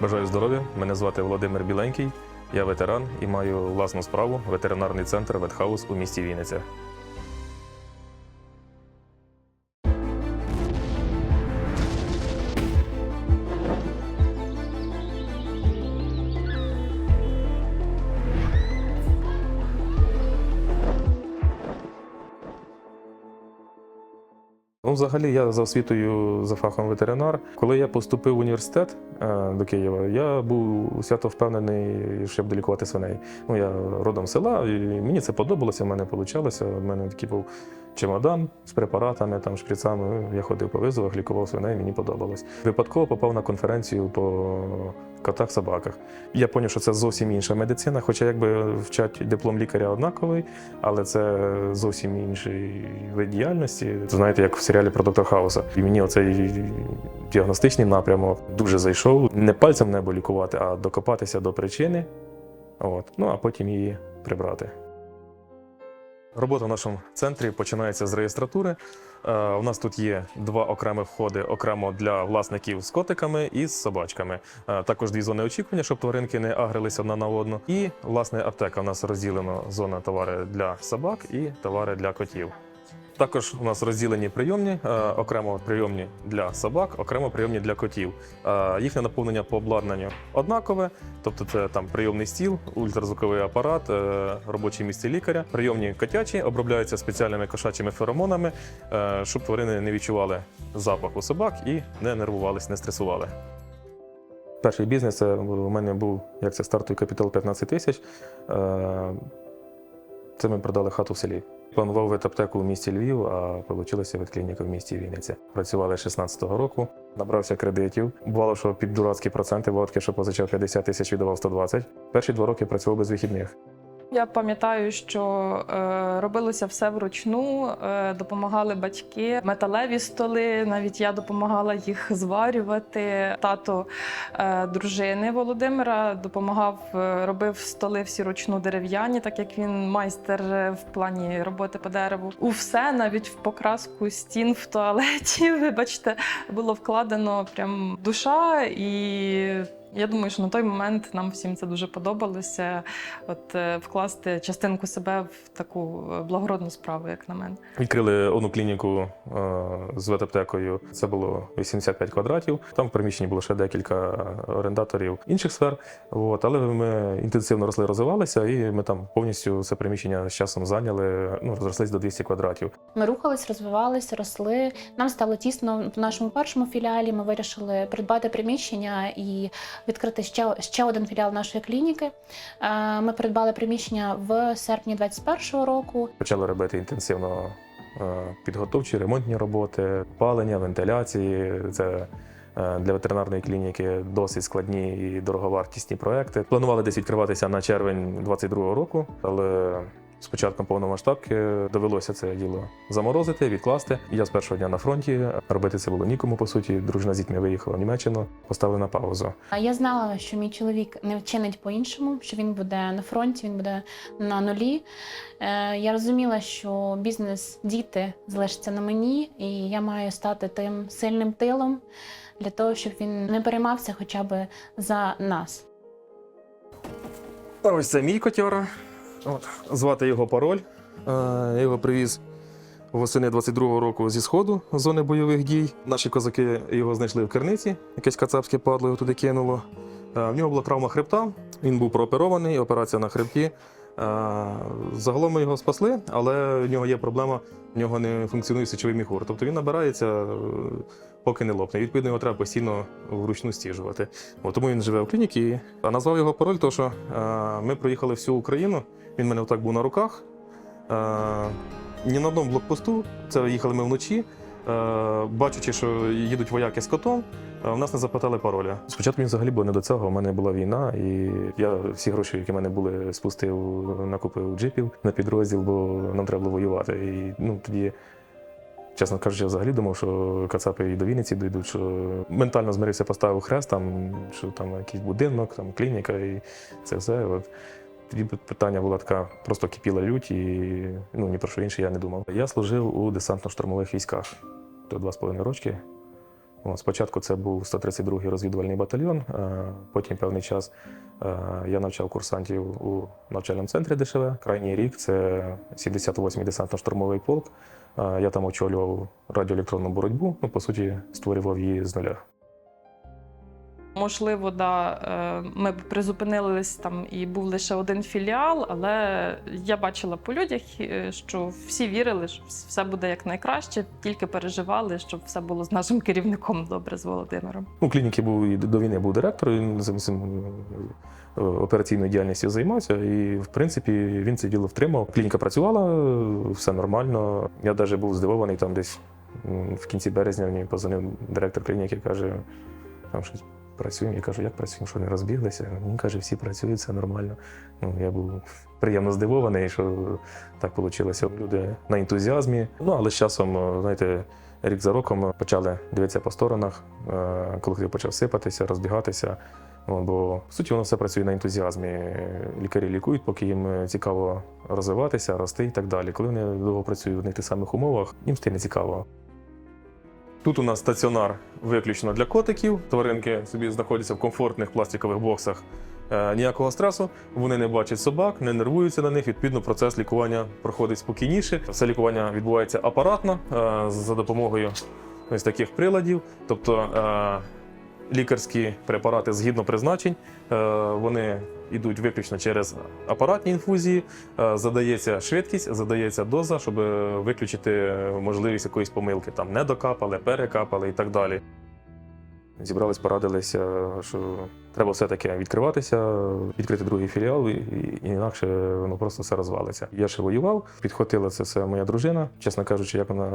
Бажаю здоров'я. Мене звати Володимир Біленький. Я ветеран і маю власну справу ветеринарний центр Ветхаус у місті Вінниця. Ну, взагалі, я за освітою за фахом ветеринар. Коли я поступив в університет е, до Києва, я був свято впевнений, що я буду лікувати свиней. Ну, я родом села, і мені це подобалося, в мене вийшло. У мене такий був чемодан з препаратами, там, шприцами. Я ходив по визовах, лікував свиней, мені подобалось. Випадково попав на конференцію по котах, собаках. Я зрозумів, що це зовсім інша медицина, хоча якби вчать диплом лікаря однаковий, але це зовсім інший вид діяльності. Знаєте, як в серіалі про доктора Хауса. І мені оцей діагностичний напрямок дуже зайшов. Не пальцем небо лікувати, а докопатися до причини, от, ну а потім її прибрати. Робота в нашому центрі починається з реєстратури. Е, У нас тут є два окремі входи окремо для власників з котиками і з собачками. Е, Також дві зони очікування, щоб тваринки не агрилися одна на одну. І власне аптека у нас розділена зона товари для собак і товари для котів. Також у нас розділені прийомні, е, окремо прийомні для собак, окремо прийомні для котів. Е, Їхнє наповнення по обладнанню однакове, тобто це там прийомний стіл, ультразвуковий апарат, е, робоче місце лікаря. Прийомні котячі обробляються спеціальними кошачими феромонами, щоб тварини не відчували запаху собак і не нервувались, не стресували. Перший бізнес у мене був як це стартовий капітал 15 тисяч. Це ми продали хату в селі. Планував ветаптеку в місті Львів, а вийшла ветклініка в місті Вінниця. Працювали з 16-го року, набрався кредитів. Бувало, що під дурацькі проценти, бувало таке, що позичав 50 тисяч, віддавав 120. Перші два роки працював без вихідних. Я пам'ятаю, що е, робилося все вручну, е, допомагали батьки, металеві столи. Навіть я допомагала їх зварювати. Тато е, дружини Володимира допомагав, робив столи всі ручну дерев'яні, так як він майстер в плані роботи по дереву. У все, навіть в покраску стін в туалеті, вибачте, було вкладено прям душа і. Я думаю, що на той момент нам всім це дуже подобалося. От е, вкласти частинку себе в таку е, благородну справу, як на мене. Відкрили одну клініку е, з ветаптекою. Це було 85 квадратів. Там в приміщенні було ще декілька орендаторів інших сфер. От, але ми інтенсивно росли, розвивалися, і ми там повністю це приміщення з часом зайняли. Ну розрослись до 200 квадратів. Ми рухались, розвивались, росли. Нам стало тісно в нашому першому філіалі. Ми вирішили придбати приміщення і відкрити ще, ще один філіал нашої клініки. Е, Ми придбали приміщення в серпні 2021 року. Почали робити інтенсивно е, підготовчі ремонтні роботи, палення, вентиляції. Це е, для ветеринарної клініки досить складні і дороговартісні проекти. Планували десь відкриватися на червень 22-го року, але з початком повномасштабки довелося це діло заморозити, відкласти. Я з першого дня на фронті робити це було нікому. По суті, дружина з дітьми виїхала в Німеччину, поставили на паузу. А Я знала, що мій чоловік не вчинить по-іншому, що він буде на фронті, він буде на нулі. Е, Я розуміла, що бізнес діти залишиться на мені, і я маю стати тим сильним тилом для того, щоб він не переймався хоча б за нас. Ось це мій котяра. От, звати його пароль. Е, Я його привіз восени 22-го року зі сходу зони бойових дій. Наші козаки його знайшли в керниці, якесь кацапське падло його туди кинуло. Е, В нього була травма хребта, він був прооперований, операція на хребті. Е, Загалом ми його спасли, але в нього є проблема, в нього не функціонує сечовий міхур. Тобто він набирається, е, поки не лопне. Відповідно, його треба постійно вручну стіжувати. От, тому він живе в клініці. А назвав його пароль, тому що е, ми проїхали всю Україну. Він мене отак був на руках. Ні на одному блокпосту, це їхали ми вночі. Бачучи, що їдуть вояки з котом, в нас не запитали пароля. Спочатку він взагалі був не до цього. У мене була війна, і я всі гроші, які в мене були, спустив, накупив джипів на підрозділ, бо нам треба було воювати. І ну, тоді, чесно кажучи, я взагалі думав, що кацапи і до Вінниці дійдуть, що ментально змирився, поставив хрест, там, що там якийсь будинок, там клініка і це все. От. Тоді питання була така, просто кипіла лють, і ну, ні про що інше я не думав. Я служив у десантно-штурмових військах до два з половиною рочки. Спочатку це був 132-й розвідувальний батальйон, е, потім певний час е, я навчав курсантів у навчальному центрі ДШВ. Крайній рік це 78-й десантно-штурмовий полк. Е, Я там очолював радіоелектронну боротьбу, ну, по суті, створював її з нуля. Можливо, да, е, ми б призупинились там і був лише один філіал, але я бачила по людях, е, що всі вірили, що все буде як найкраще, тільки переживали, щоб все було з нашим керівником добре з Володимиром. В клініки був і до війни був директор, він цим- е, операційною діяльністю займався, і в принципі він це діло втримав. Клініка працювала, все нормально. Я навіть був здивований там десь в кінці березня мені позвонив директор клініки, каже, там щось працюємо. Я кажу, як працюємо, що не розбіглися? Він каже, всі працюють, все нормально. Ну, я був приємно здивований, що так вийшло. Люди на ентузіазмі. Ну, але з часом, е, знаєте, рік за роком почали дивитися по сторонах, е, колектив почав сипатися, розбігатися. Бо по суті воно все працює на ентузіазмі. Лікарі лікують, поки їм цікаво розвиватися, рости і так далі. Коли вони довго працюють в одних тих самих умовах, їм стає не цікаво. Тут у нас стаціонар виключно для котиків. Тваринки собі знаходяться в комфортних пластикових боксах. Е, Ніякого стресу, вони не бачать собак, не нервуються на них. Відповідно, процес лікування проходить спокійніше. Все лікування відбувається апаратно е, за допомогою ось таких приладів. Тобто е, лікарські препарати згідно призначень, вони йдуть виключно через апаратні інфузії. Е, Задається швидкість, задається доза, щоб виключити можливість якоїсь помилки. Там не докапали, перекапали і так далі. Зібрались, порадилися, що треба все-таки відкриватися, відкрити другий філіал, і, інакше воно просто все розвалиться. Я ще воював, підхватила це все моя дружина. Чесно кажучи, як вона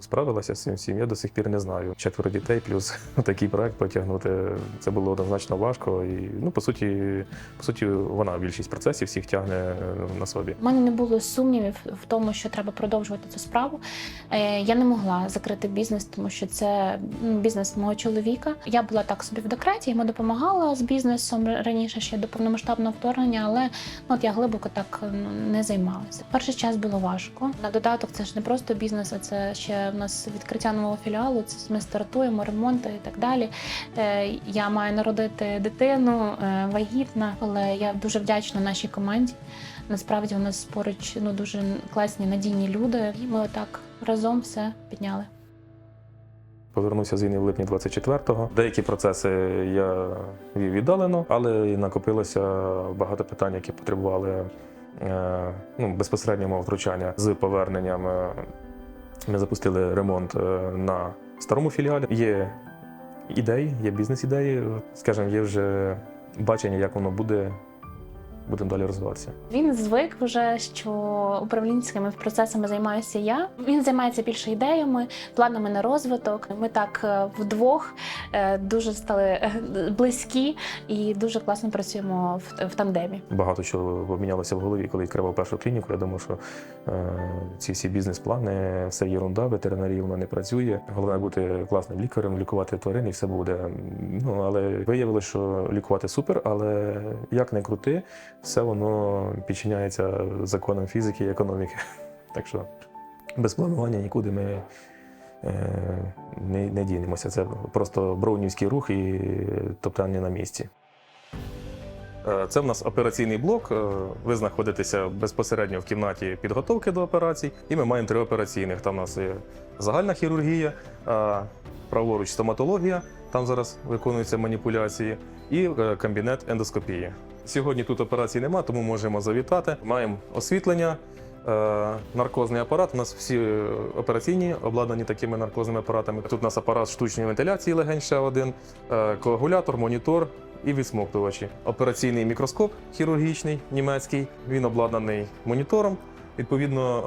справилася з цим всім, я до сих пір не знаю. Четверо дітей, плюс такий проект потягнути. Це було однозначно важко. І ну, по суті, по суті, вона більшість процесів всіх тягне е, на собі. У мене не було сумнівів в тому, що треба продовжувати цю справу. Е, Я не могла закрити бізнес, тому що це бізнес мого чоловіка. Я була так собі в декреті, йому допомагала з бізнесом раніше ще до повномасштабного вторгнення, але ну, от я глибоко так не займалася. Перший час було важко. На додаток це ж не просто бізнес, а це ще в нас відкриття нового філіалу. Це ми стартуємо ремонти і так далі. Е, Я маю народити дитину, е, вагітна, але я дуже вдячна нашій команді. Насправді у нас поруч ну дуже класні надійні люди. І ми отак разом все підняли. Повернувся з війни в липні 24-го. Деякі процеси я вів віддалено, але накопилося багато питань, які потребували е, ну, безпосереднього втручання з поверненням. е, Ми запустили ремонт е, на старому філіалі. Є ідеї, є бізнес-ідеї. Скажімо, є вже бачення, як воно буде. Будемо далі розвиватися. Він звик вже, що управлінськими процесами займаюся я. Він займається більше ідеями, планами на розвиток. Ми так е, вдвох е, дуже стали е, близькі і дуже класно працюємо в, в тандемі. Багато чого обмінялося в голові, коли відкривав першу клініку. Я думав, що ці всі бізнес-плани, все єрунда, ветеринарія вона не працює. Головне бути класним лікарем, лікувати тварин, і все буде. Ну але виявилося, що лікувати супер, але як не крути, все воно підчиняється законам фізики і економіки. Так що без планування нікуди ми. е, Не, не дінемося. Це просто броунівський рух і топтання на місці. Е, Це в нас операційний блок. Е, Ви знаходитеся безпосередньо в кімнаті підготовки до операцій, і ми маємо три операційних. Там у нас є загальна хірургія, праворуч стоматологія, там зараз виконуються маніпуляції, і е, кабінет ендоскопії. Сьогодні тут операцій нема, тому можемо завітати. Маємо освітлення. е, Наркозний апарат. У нас всі е, операційні обладнані такими наркозними апаратами. Тут у нас апарат штучної вентиляції легень ще один, коагулятор, монітор, і відсмоктувачі. Операційний мікроскоп хірургічний німецький. Він обладнаний монітором. Відповідно,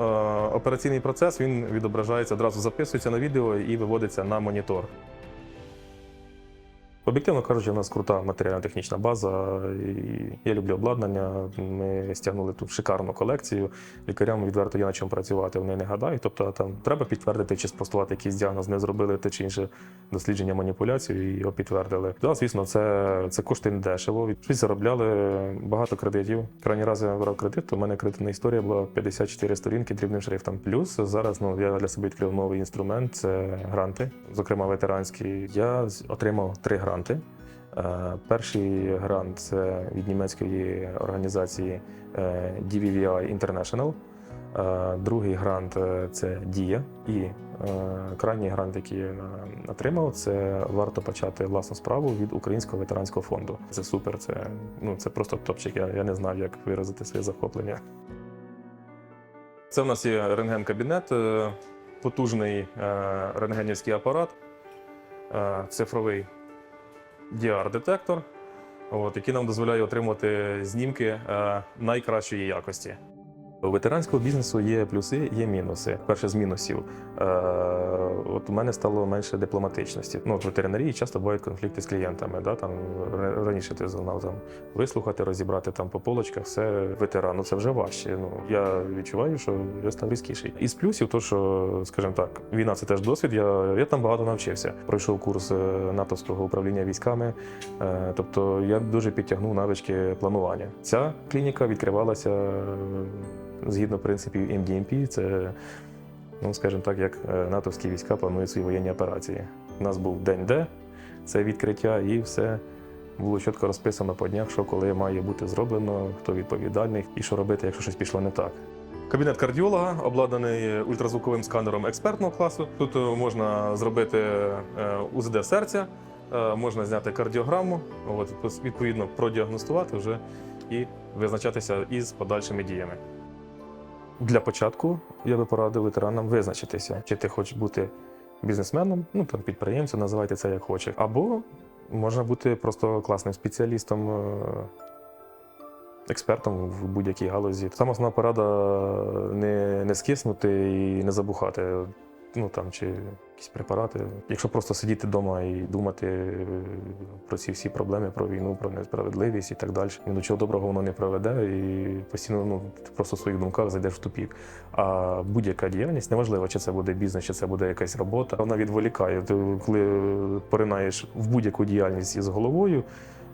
операційний процес він відображається одразу записується на відео і виводиться на монітор. Об'єктивно кажучи, у нас крута матеріально-технічна база. І я люблю обладнання. Ми стягнули тут шикарну колекцію. Лікарям відверто є на чому працювати. Вони не гадають. Тобто там треба підтвердити чи спростувати якийсь діагноз. Не зробили те чи інше дослідження маніпуляцію і його підтвердили. Да, звісно, це, це коштує недешево. Щось заробляли багато кредитів. Крайній раз я брав кредит, то в мене кредитна історія була 54 сторінки дрібним шрифтом. Плюс зараз ну я для себе відкрив новий інструмент це гранти, зокрема ветеранські. Я отримав три гранти. Е, Перший грант це від німецької організації е, DVVI International. Е, Другий грант це Дія. І крайній грант, який я отримав, це варто почати власну справу від Українського ветеранського фонду. Це супер, це, ну, це просто топчик. Я, я не знав, як виразити своє захоплення. Це в нас є рентген-кабінет, потужний рентгенівський апарат, цифровий DR-детектор, от, який нам дозволяє отримати знімки е, найкращої якості. Ветеранського бізнесу є плюси, є мінуси. Перше з мінусів. Е, от у мене стало менше дипломатичності. Ну, от в ветеринарії часто бувають конфлікти з клієнтами. Да? Там, раніше ти знав там, вислухати, розібрати там по полочках, все ветеран. Ну, це вже важче. Ну, я відчуваю, що я став різкіший. Із плюсів, то що, скажімо так, війна це теж досвід. Я, я там багато навчився. Пройшов курс е, натовського управління військами. Е, Тобто я дуже підтягнув навички планування. Ця клініка відкривалася згідно принципів MDMP. Це, ну скажімо так, як е, натовські війська планують свої воєнні операції. У нас був день Д, це відкриття, і все було чітко розписано по днях, що коли має бути зроблено, хто відповідальний і що робити, якщо щось пішло не так. Кабінет кардіолога обладнаний ультразвуковим сканером експертного класу. Тут е, можна зробити е, УЗД серця, можна зняти кардіограму, от, відповідно продіагностувати вже і визначатися із подальшими діями. Для початку я би порадив ветеранам визначитися, чи ти хочеш бути бізнесменом, ну там підприємцем, називайте це як хочеш, або можна бути просто класним спеціалістом. е, Експертом в будь-якій галузі. Там основна порада не, не скиснути і не забухати. Ну там чи якісь препарати. Якщо просто сидіти вдома і думати е, про ці всі проблеми, про війну, про несправедливість і так далі, ні до чого доброго воно не приведе, і постійно ну, ти просто в своїх думках зайдеш в тупік. А будь-яка діяльність, неважливо, чи це буде бізнес, чи це буде якась робота, вона відволікає. Ти коли поринаєш в будь-яку діяльність із головою.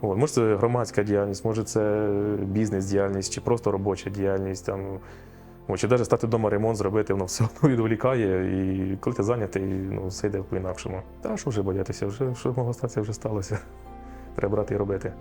От, може, це громадська діяльність, може це бізнес-діяльність, чи просто робоча діяльність. Там, чи навіть стати вдома ремонт зробити, воно все одно відволікає. І коли ти зайнятий, ну, все йде по-інакшому. Та що вже боятися, вже що могло статися, вже сталося. Треба брати і робити.